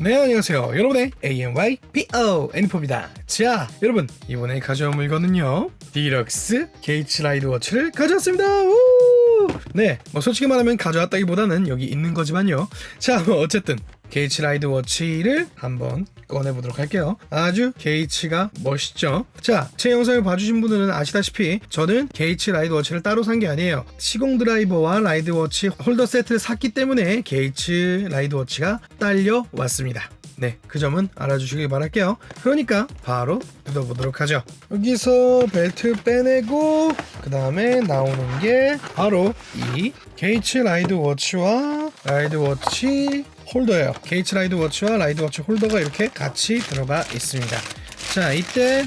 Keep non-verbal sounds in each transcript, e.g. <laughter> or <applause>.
네 안녕하세요. 여러분의 AMYPO 애니포입니다. 자 여러분 이번에 가져온 물건은요 디럭스 게이츠 라이드 워치를 가져왔습니다. 우! 네 뭐 솔직히 말하면 가져왔다기보다는 여기 있는 거지만요. 자 뭐 어쨌든 게이츠 라이드 워치를 한번 꺼내보도록 할게요. 아주 게이츠가 멋있죠? 자 제 영상을 봐주신 분들은 아시다시피 저는 게이츠 라이드 워치를 따로 산 게 아니에요. 시공 드라이버와 라이드 워치 홀더 세트를 샀기 때문에 게이츠 라이드 워치가 딸려 왔습니다 네, 그 점은 알아주시길 바랄게요. 그러니까 바로 뜯어보도록 하죠. 여기서 벨트 빼내고 그 다음에 나오는 게 바로 이 게이츠 라이드 워치와 라이드 워치 홀더예요. 게이츠 라이드 워치와 라이드 워치 홀더가 이렇게 같이 들어가 있습니다. 자, 이때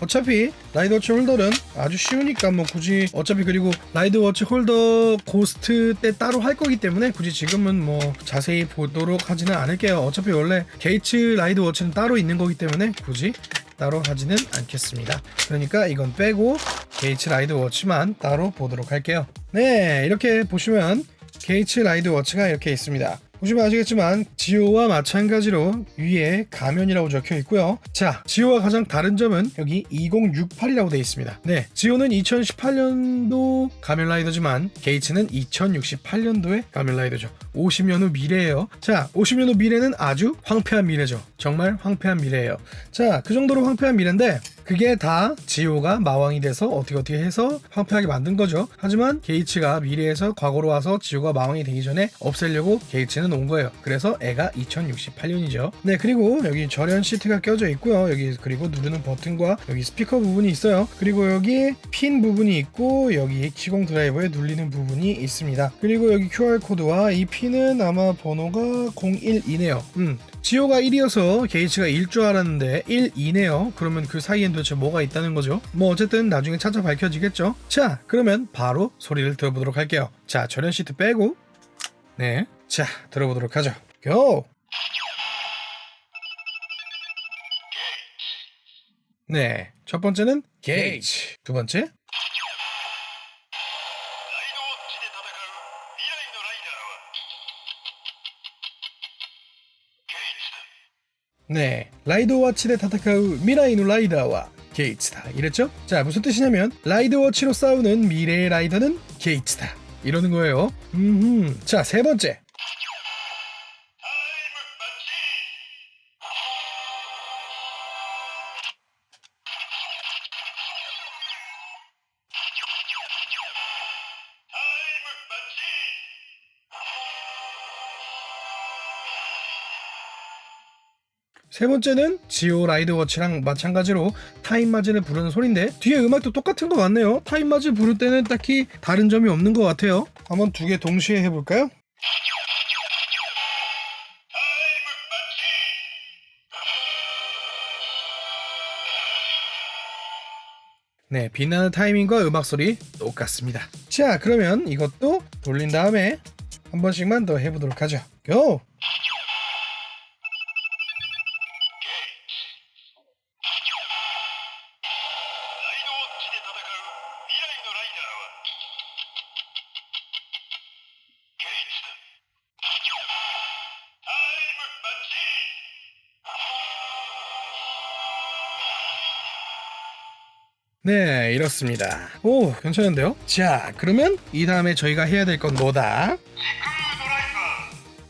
어차피 라이드 워치 홀더는 아주 쉬우니까 뭐 굳이 어차피 그리고 라이드 워치 홀더 고스트 때 따로 할 거기 때문에 굳이 지금은 뭐 자세히 보도록 하지는 않을게요. 어차피 원래 게이츠 라이드 워치는 따로 있는 거기 때문에 굳이 따로 하지는 않겠습니다. 그러니까 이건 빼고 게이츠 라이드 워치만 따로 보도록 할게요. 네, 이렇게 보시면 게이츠 라이드 워치가 이렇게 있습니다. 보시면 아시겠지만 지오와 마찬가지로 위에 가면이라고 적혀 있고요. 자, 지오와 가장 다른 점은 여기 2068이라고 되어 있습니다. 네, 지오는 2018년도 가면 라이더지만 게이츠는 2068년도의 가면 라이더죠. 50년 후 미래예요. 자, 50년 후 미래는 아주 황폐한 미래죠. 정말 황폐한 미래예요. 자, 그 정도로 황폐한 미래인데 그게 다 지오가 마왕이 돼서 어떻게 어떻게 해서 황폐하게 만든 거죠. 하지만 게이츠가 미래에서 과거로 와서 지오가 마왕이 되기 전에 없애려고 게이츠는 온 거예요. 그래서 애가 2068년이죠. 네, 그리고 여기 절연 시트가 껴져 있고요. 여기 그리고 누르는 버튼과 여기 스피커 부분이 있어요. 그리고 여기 핀 부분이 있고 여기 시공 드라이버에 눌리는 부분이 있습니다. 그리고 여기 QR 코드와 이 핀은 아마 번호가 01이네요. 음, 지오가 1이어서 게이츠가 1 줄 알았는데 1, 2네요. 그러면 그 사이엔 도대체 뭐가 있다는 거죠? 뭐 어쨌든 나중에 차차 밝혀지겠죠? 자, 그러면 바로 소리를 들어보도록 할게요. 자, 절연 시트 빼고 네, 자, 들어보도록 하죠. 고! 네, 첫 번째는 게이츠. 두 번째 네, 라이드 워치를 타타카우 미라이 노 라이더와 게이츠다. 이랬죠? 자, 무슨 뜻이냐면 라이드 워치로 싸우는 미래의 라이더는 게이츠다. 이러는 거예요. 음, 자, 세 번째. 세 번째는 지오 라이드워치랑 마찬가지로 타임마진을 부르는 소리인데 뒤에 음악도 똑같은 것 같네요 타임마진 부를 때는 딱히 다른 점이 없는 것 같아요 한번 두 개 동시에 해볼까요? 네, 빛나는 타이밍과 음악 소리 똑같습니다. 자, 그러면 이것도 돌린 다음에 한 번씩만 더 해보도록 하죠. 고! 네, 이렇습니다. 오, 괜찮은데요? 자, 그러면 이 다음에 저희가 해야 될 건 뭐다?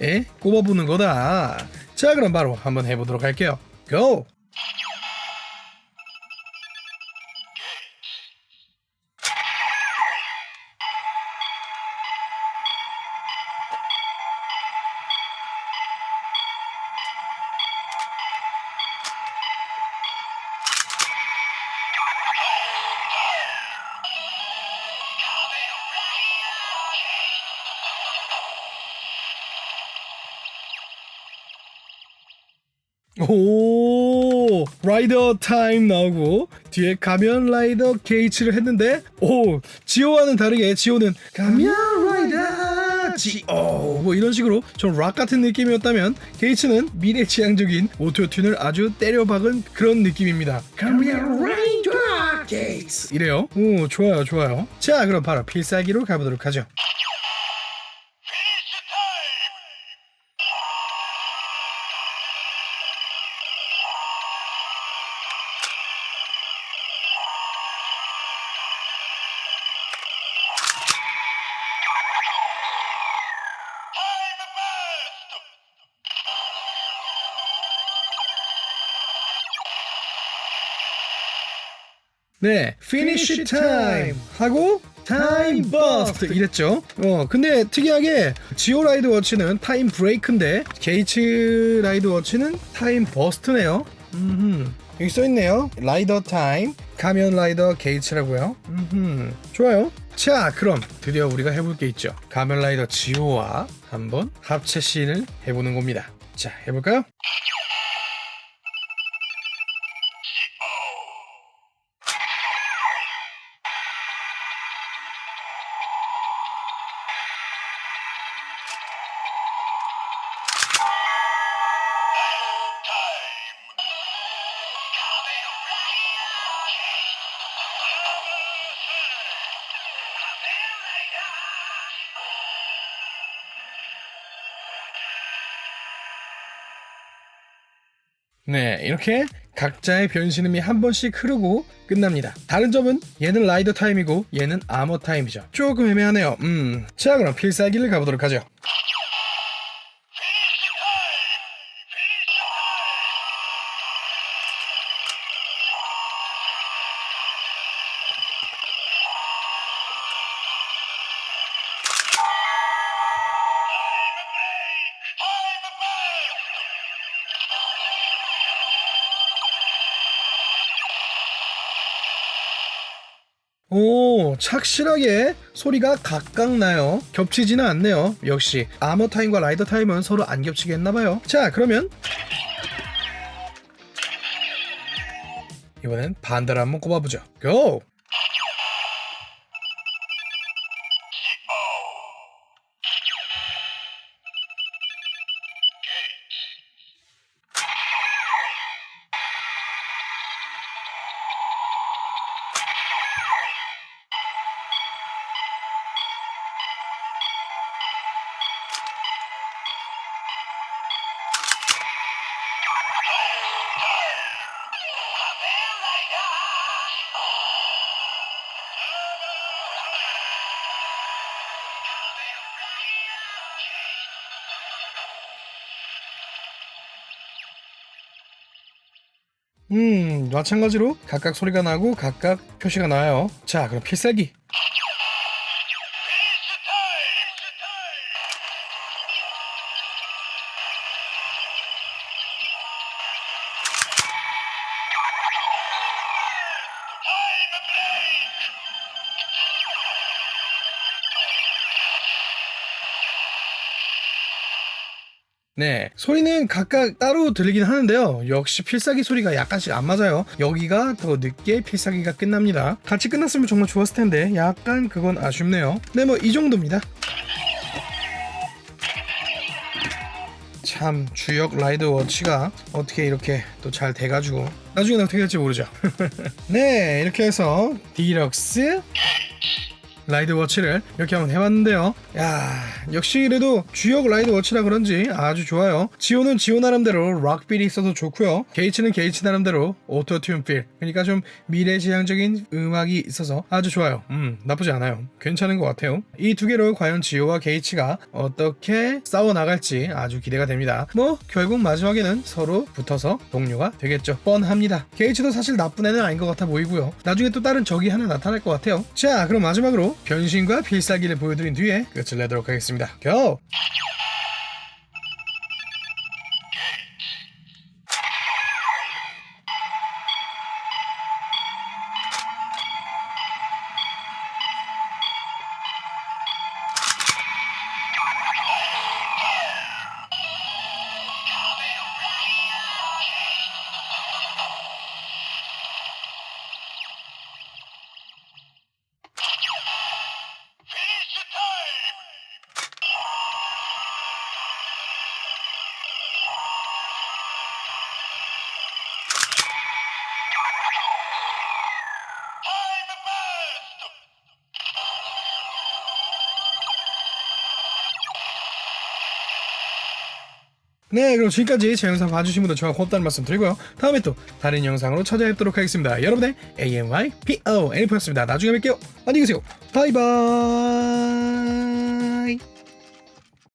에? 꼽아보는 거다. 자, 그럼 바로 한번 해보도록 할게요. 고! 오 라이더 타임 나오고 뒤에 가면 라이더 게이츠를 했는데 오 지오와는 다르게 지오는 가면 라이더 지오 뭐 이런 식으로 좀 락 같은 느낌이었다면 게이츠는 미래지향적인 오토튠을 아주 때려박은 그런 느낌입니다. 가면 라이더 게이츠. 이래요? 오 좋아요 좋아요. 자 그럼 바로 필살기로 가보도록 하죠 네, finish time 하고 time burst 이랬죠. 어, 근데 특이하게 지오 라이드 워치는 타임 브레이크인데 게이츠 라이드 워치는 타임 버스트네요. 음, 여기 써 있네요. 라이더 타임 가면 라이더 게이츠라고요. 음, 좋아요. 자, 그럼 드디어 우리가 해볼 게 있죠. 가면 라이더 지오와 한번 합체 씬을 해보는 겁니다. 자, 해볼까요? 네, 이렇게 각자의 변신음이 한 번씩 흐르고 끝납니다. 다른 점은 얘는 라이더 타임이고 얘는 아머 타임이죠. 조금 애매하네요. 음, 자 그럼 필살기를 가보도록 하죠. 오, 착실하게 소리가 각각 나요. 겹치지는 않네요. 역시 아머 타임과 라이더 타임은 서로 안 겹치게 했나봐요. 자, 그러면 이번엔 반대로 한번 꼽아보죠. 고! 음, 마찬가지로 각각 소리가 나고 각각 표시가 나요. 자, 그럼 필살기. 네, 소리는 각각 따로 들리긴 하는데요. 역시 필살기 소리가 약간씩 안 맞아요. 여기가 더 늦게 필살기가 끝납니다. 같이 끝났으면 정말 좋았을 텐데 약간 그건 아쉽네요. 네, 뭐 이 정도입니다. 참 주역 라이드 워치가 어떻게 이렇게 또 잘 돼가지고 나중에는 어떻게 될지 모르죠. <laughs> 네, 이렇게 해서 디럭스 라이드 워치를 이렇게 한번 해봤는데요. 야 역시 그래도 주역 라이드 워치라 그런지 아주 좋아요. 지오는 지오 나름대로 락빌이 있어서 좋고요. 게이츠는 게이츠 나름대로 오토튠 필. 그러니까 좀 미래지향적인 음악이 있어서 아주 좋아요. 음 나쁘지 않아요. 괜찮은 것 같아요. 이 두 개로 과연 지오와 게이츠가 어떻게 싸워 나갈지 아주 기대가 됩니다. 뭐 결국 마지막에는 서로 붙어서 동료가 되겠죠. 뻔합니다. 게이츠도 사실 나쁜 애는 아닌 것 같아 보이고요. 나중에 또 다른 적이 하나 나타날 것 같아요. 자 그럼 마지막으로 변신과 필살기를 보여드린 뒤에 끝을 내도록 하겠습니다. 고! 네 그럼 지금까지 제 영상 봐주신 분들 정말 고맙다는 말씀 드리고요. 다음에 또 다른 영상으로 찾아뵙도록 하겠습니다. 여러분의 AMYPO 애니포였습니다. 나중에 뵐게요. 안녕히 계세요. 바이바이